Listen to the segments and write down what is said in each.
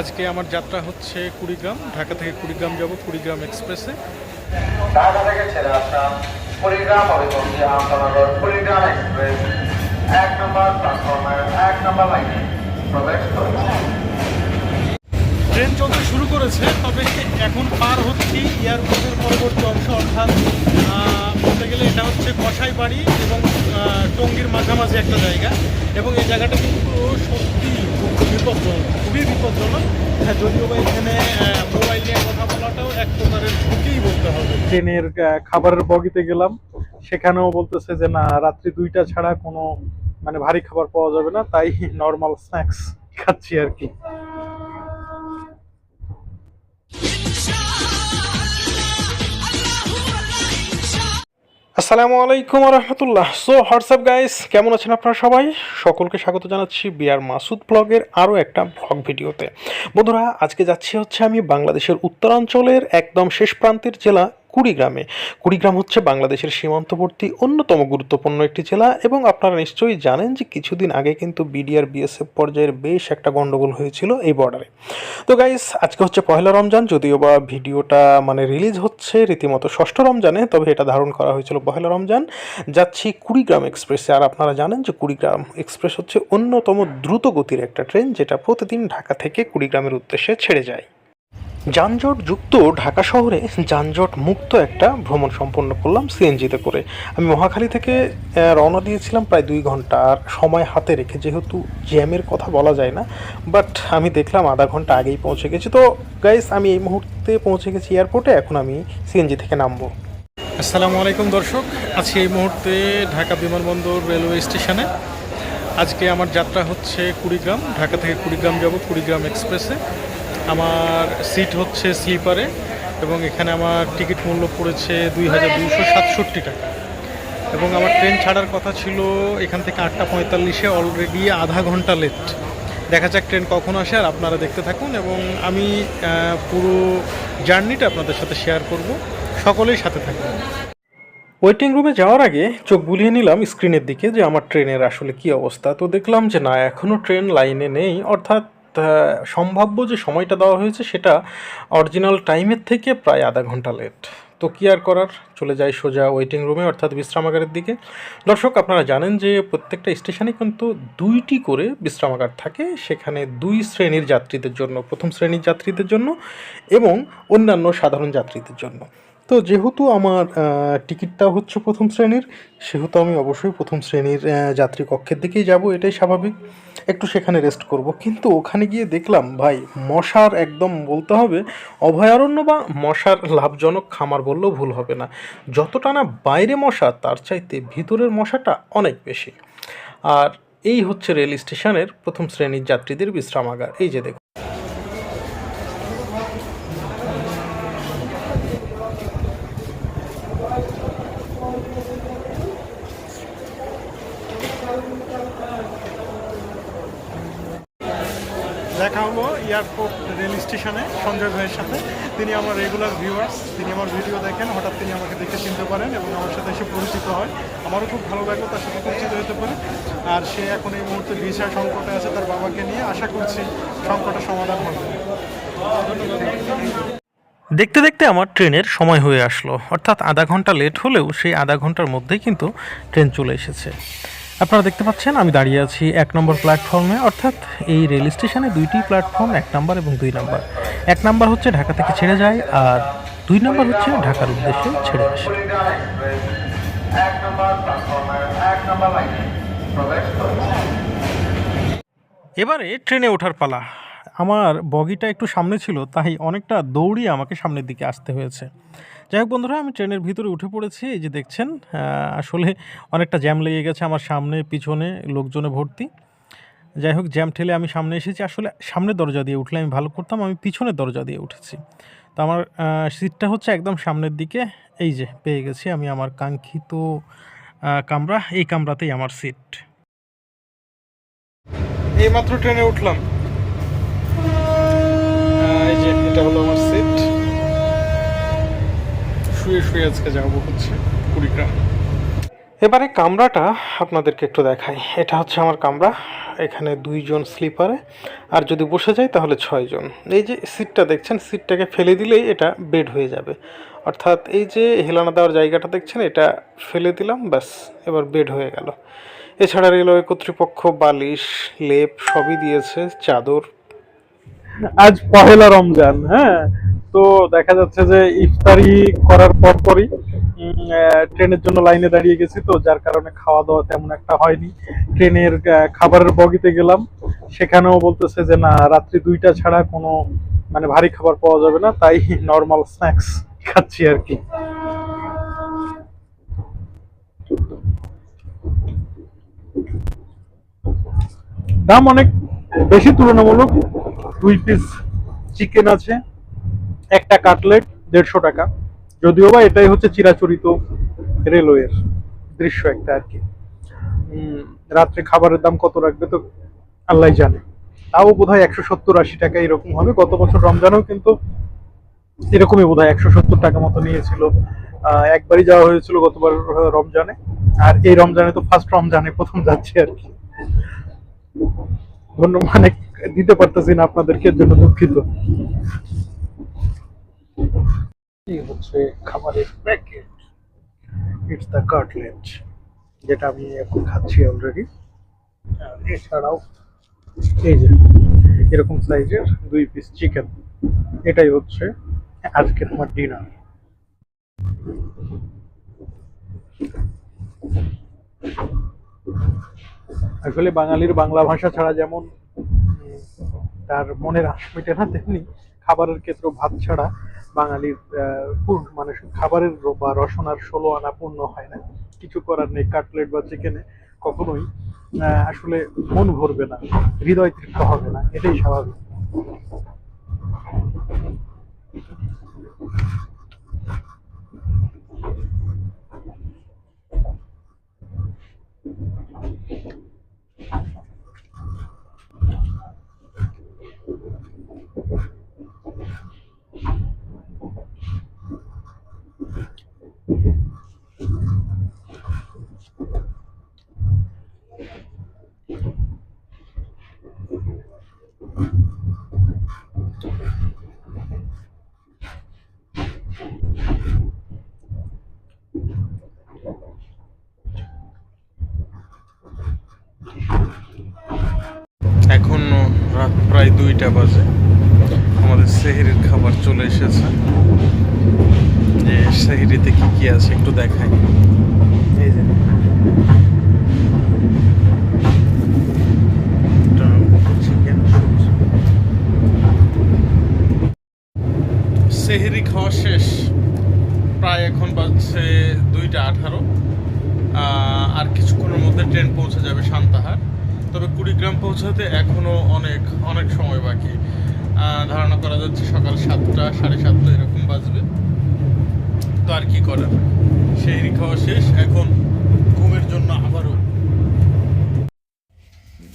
আজকে আমার যাত্রা হচ্ছে কুড়িগ্রাম ঢাকা থেকে কুড়িগ্রাম যাব কুড়িগ্রাম এক্সপ্রেসে। ঢাকা থেকে ছেড়ে আসা কুড়িগ্রাম কুড়িগ্রাম এক্সপ্রেস। এক নম্বর প্ল্যাটফর্মের এক নম্বর লাইনে প্রবেশ করেছে। ট্রেন চলতে শুরু করেছে তবে এখন পার হচ্ছি এয়ারপোর্টের পরবর্তী অংশ? অর্থাৎ বলতে গেলে এটা হচ্ছে কসাইবাড়ি এবং টঙ্গির মাঝামাঝি একটা জায়গা। এবং এই জায়গাটা কিন্তু সত্যি বিপজ্জনক খুবই বিপজ্জনক হ্যাঁ যদিও বা এখানে মোবাইল নিয়ে কথা বলাটাও এক প্রকারের ঝুঁকিই বলতে হবে। ট্রেনের খাবারের বগিতে গেলাম, সেখানেও বলতেছে যে, না, রাত্রি দুইটা ছাড়া কোনো মানে ভারী খাবার পাওয়া যাবে না, তাই নর্মাল স্ন্যাক্স খাচ্ছি আর কি। আসসালামু আলাইকুম রহমতুল্লাহ সো হোয়াটসঅ্যাপ গাইস কেমন আছেন আপনারা সবাই? সকলকে স্বাগত জানাচ্ছি বিআর মাসুদ ব্লগের আরও একটা ব্লগ ভিডিওতে। বন্ধুরা, আজকে যাচ্ছি হচ্ছে আমি বাংলাদেশের উত্তরাঞ্চলের একদম শেষ প্রান্তের জেলা কুড়িগ্রামে। কুড়িগ্রাম হচ্ছে বাংলাদেশের সীমান্তবর্তী অন্যতম গুরুত্বপূর্ণ একটি জেলা এবং আপনারা নিশ্চয়ই জানেন যে কিছুদিন আগে কিন্তু বিডিআর বিএসএফ পর্যায়ের বেশ একটা গন্ডগোল হয়েছিল এই বর্ডারে তো গাইস আজকে হচ্ছে পয়লা রমজান, যদিও বা ভিডিওটা মানে রিলিজ হচ্ছে রীতিমতো ষষ্ঠ রমজানে, তবে এটা ধারণ করা হয়েছিল পয়লা রমজান। যাচ্ছি কুড়িগ্রাম এক্সপ্রেসে আর আপনারা জানেন যে কুড়িগ্রাম এক্সপ্রেস হচ্ছে অন্যতম দ্রুত গতির একটা ট্রেন যেটা প্রতিদিন ঢাকা থেকে কুড়িগ্রামের উদ্দেশ্যে ছেড়ে যায়। যানজট যুক্ত ঢাকা শহরে যানজট মুক্ত একটা ভ্রমণ সম্পন্ন করলাম সিএনজিতে করে। আমি মহাখালী থেকে রওনা দিয়েছিলাম প্রায় দুই ঘণ্টা। আর সময় হাতে রেখে যেহেতু জ্যামের কথা বলা যায় না বাট আমি দেখলাম আধা ঘণ্টা আগেই পৌঁছে গেছি। তো গাইস আমি এই মুহূর্তে পৌঁছে গেছি এয়ারপোর্টে এখন আমি সিএনজি থেকে নামবো। আসসালামু আলাইকুম দর্শক আছি এই মুহূর্তে ঢাকা বিমানবন্দর রেলওয়ে স্টেশনে। আজকে আমার যাত্রা হচ্ছে কুড়িগ্রাম, ঢাকা থেকে কুড়িগ্রাম যাব, কুড়িগ্রাম এক্সপ্রেসে। আমার সিট হচ্ছে স্লিপারে এবং এখানে আমার টিকিট মূল্য পড়েছে দুই হাজার দুশো সাতষট্টি টাকা। এবং আমার ট্রেন ছাড়ার কথা ছিল এখান থেকে আটটা পঁয়তাল্লিশে অলরেডি আধা ঘণ্টা লেট দেখা যাক ট্রেন কখন আসে আর আপনারা দেখতে থাকুন এবং আমি পুরো জার্নিটা আপনাদের সাথে শেয়ার করব। সকলেই সাথে থাকবেন। ওয়েটিং রুমে যাওয়ার আগে চোখ বুলিয়ে নিলাম স্ক্রিনের দিকে যে আমার ট্রেনের আসলে কি অবস্থা। তো দেখলাম যে না এখনও ট্রেন লাইনে নেই। অর্থাৎ সম্ভাব্য যে সময়টা দেওয়া হয়েছে সেটা অরিজিনাল টাইমের থেকে প্রায় আধা ঘণ্টা লেট তো কি আর করার? চলে যায় সোজা ওয়েটিং রুমে অর্থাৎ বিশ্রামাগারের দিকে। দর্শক, আপনারা জানেন যে প্রত্যেকটা স্টেশনে কিন্তু দুইটি করে বিশ্রামাগার থাকে। সেখানে দুই শ্রেণির যাত্রীদের জন্য, প্রথম শ্রেণির যাত্রীদের জন্য এবং অন্যান্য সাধারণ যাত্রীদের জন্য। তো যেহেতু আমার টিকিটটা হচ্ছে প্রথম শ্রেণির, সেহেতু আমি অবশ্যই প্রথম শ্রেণির যাত্রী কক্ষের দিকেই যাব, এটাই স্বাভাবিক। একটু সেখানে রেস্ট করব। কিন্তু ওখানে গিয়ে দেখলাম, ভাই, মশার একদম বলতে হবে, অভয়ারণ্য বা মশার লাভজনক খামার বললেও ভুল হবে না। যতটা না বাইরে মশা, তার চাইতে ভিতরের মশাটা অনেক বেশি। আর এই হচ্ছে রেল স্টেশনের প্রথম শ্রেণির যাত্রীদের বিশ্রামাগার। এই যে দেখুন। দেখা হলো এয়ারপোর্ট রেল স্টেশনে সঞ্জয় ভাইয়ের সাথে। তিনি আমার রেগুলার ভিউয়ার্স তিনি আমার ভিডিও দেখেন, হঠাৎ তিনি আমাকে দেখে চিনতে পারেন এবং আমার সাথে এসে পরিচিত হয়। আমারও খুব ভালো লাগল, তার সাথে পরিচিত হতে পারে। আর সে এখন এই মুহূর্তে ভিসা সংকটে আছে তার বাবাকে নিয়ে। আশা করছি সংকটের সমাধান হবে। দেখতে দেখতে আমার ট্রেনের সময় হয়ে আসলো। অর্থাৎ আধা ঘণ্টা লেট হলেও সেই আধা ঘণ্টার মধ্যেই কিন্তু ট্রেন চলে এসেছে। আপনারা দেখতে পাচ্ছেন, আমি দাঁড়িয়ে আছি এক নম্বর প্ল্যাটফর্মে। অর্থাৎ এই রেল স্টেশনে দুইটি প্ল্যাটফর্ম, এক নম্বর এবং দুই নাম্বার। এক নাম্বার হচ্ছে ঢাকা থেকে ছেড়ে যায় আর দুই নম্বর হচ্ছে ঢাকার উদ্দেশ্যে ছেড়ে আসে। এবারে ট্রেনে ওঠার পালা। আমার বগিটা একটু সামনে ছিল, তাই অনেকটা দৌড়িয়ে আমাকে সামনের দিকে আসতে হয়েছে। যাই হোক বন্ধুরা, আমি ট্রেনের ভিতরে উঠে পড়েছি। এই যে দেখছেন আসলে অনেকটা জ্যাম লেগে গেছে আমার সামনে, পিছনে লোকজনে ভর্তি। যাই হোক, জ্যাম ঠেলে আমি সামনে এসেছি। আসলে সামনের দরজা দিয়ে উঠলে আমি ভালো করতাম, আমি পিছনের দরজা দিয়ে উঠেছি। তো আমার সিটটা হচ্ছে একদম সামনের দিকে। এই যে, পেয়ে গেছি আমি আমার কাঙ্ক্ষিত কামরা। এই কামরাতেই আমার সিট। এইমাত্র ট্রেনে উঠলাম। শুয়ে শুয়ে আজকে যাব হচ্ছে কুড়িগ্রাম। এবারে কামরাটা আপনাদেরকে একটু দেখাই। এটা হচ্ছে আমার কামরা এখানে দুইজন স্লিপারে আর যদি বসে যায় তাহলে ছয়জন। এই যে সিটটা দেখছেন সিটটাকে ফেলে দিলেই এটা বেড হয়ে যাবে। অর্থাৎ এই যে হেলানা দেওয়ার জায়গাটা দেখছেন এটা ফেলে দিলাম ব্যাস এবার বেড হয়ে গেল। এছাড়া রেলওয়ে কর্তৃপক্ষ বালিশ লেপ সবই দিয়েছে চাদর। আজ পহেলা রমজান হ্যাঁ? তো দেখা যাচ্ছে যে ইফতারি করার পর পরই ট্রেনের জন্য লাইনে দাঁড়িয়ে গেছি তো, যার কারণে খাওয়া দাওয়া তেমন একটা হয়নি। ট্রেনের খাবারের বগিতে গেলাম। সেখানেও বলতেছে যে, না, রাত্রি দুইটা ছাড়া কোনো মানে ভারী খাবার পাওয়া যাবে না, তাই নর্মাল স্ন্যাক্স খাচ্ছি আর কি। দাম অনেক বেশি তুলনামূলক, দুই পিস চিকেন আছে। একটা কাটলেট দেড়শো টাকা। যদিও বা এটাই হচ্ছে চিরাচরিত রেলওয়ের দৃশ্য একটা আর কি। রাত্রে খাবারের দাম কত রাখবে তো আল্লাহ জানে। তাও বোধ হয় একশো সত্তর আশি টাকা এরকম হবে। গত বছর রমজানেও কিন্তু এরকমই বোধ হয় একশো সত্তর টাকা মতো নিয়েছিল। একবারই যাওয়া হয়েছিল গতবার রমজানে। আর এই রমজানে তো ফার্স্ট রমজানে প্রথম যাচ্ছে আর কি। ধন্যবাদ মানে দিতে পারতেছি না আপনাদেরকে জন্য দুঃখিত। এই হচ্ছে খাবারের প্যাকেট। ইটস দ্য কাটলেট যেটা আমি এখন খাচ্ছি অলরেডি এছাড়াও এই যে, এরকম সাইজের দুই পিস চিকেন এটাই হচ্ছে আজকের আমার ডিনার আসলে বাঙালির বাংলা ভাষা ছাড়া যেমন তার মনের আশ মেটে না, তেমনি খাবারের ক্ষেত্রে ভাত ছাড়া বাঙালির পূর্ণ- মানে খাবারের বা রসনার ষোলো আনা পূর্ণ হয় না। কিছু করার নেই, কাটলেট বা চিকেনে কখনোই আসলে মন ভরবে না, হৃদয় তৃপ্ত হবে না, এটাই স্বাভাবিক এখন রাত প্রায় দুইটা বাজে। আমাদের সেহেরির খাবার চলে এসেছে। যে সেহেরিতে কী কী আছে একটু দেখাই। এই সেহেরি খাওয়া শেষ। প্রায় এখন বাজছে দুইটা আঠারো। আর কিছুক্ষণের মধ্যে ট্রেন পৌঁছে যাবে সান্তাহার। তবে কুড়িগ্রাম পৌঁছাতে এখনও অনেক অনেক সময় বাকি। ধারণা করা যাচ্ছে সকাল সাতটা, সাড়ে সাতটা এরকম বাজবে। তো আর কি করার? সেই খাওয়া শেষ, এখন ঘুমের জন্য আবারও।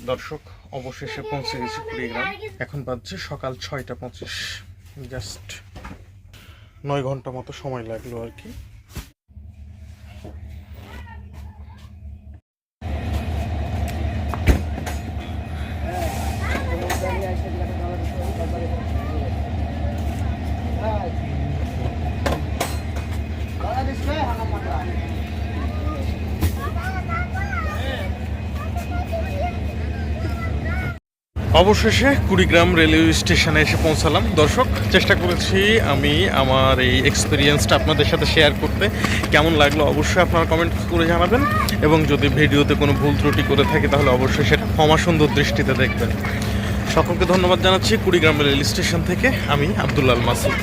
দর্শক, অবশেষে পৌঁছে গেছি কুড়িগ্রাম। এখন বাজছে সকাল ছয়টা পঁচিশ। জাস্ট নয় ঘণ্টা মতো সময় লাগল আর কি। অবশেষে কুড়িগ্রাম রেলওয়ে স্টেশনে এসে পৌঁছালাম। দর্শক, চেষ্টা করেছি আমি আমার এই এক্সপিরিয়েন্সটা আপনাদের সাথে শেয়ার করতে। কেমন লাগল অবশ্যই আপনারা কমেন্ট করে জানাবেন এবং যদি ভিডিওতে কোনো ভুল ত্রুটি করে থাকে তাহলে অবশ্যই সেটা ক্ষমা সুন্দর দৃষ্টিতে দেখবেন। সকলকে ধন্যবাদ জানাচ্ছি কুড়িগ্রাম রেল স্টেশন থেকে। আমি আবদুল্লাল মাসুদ।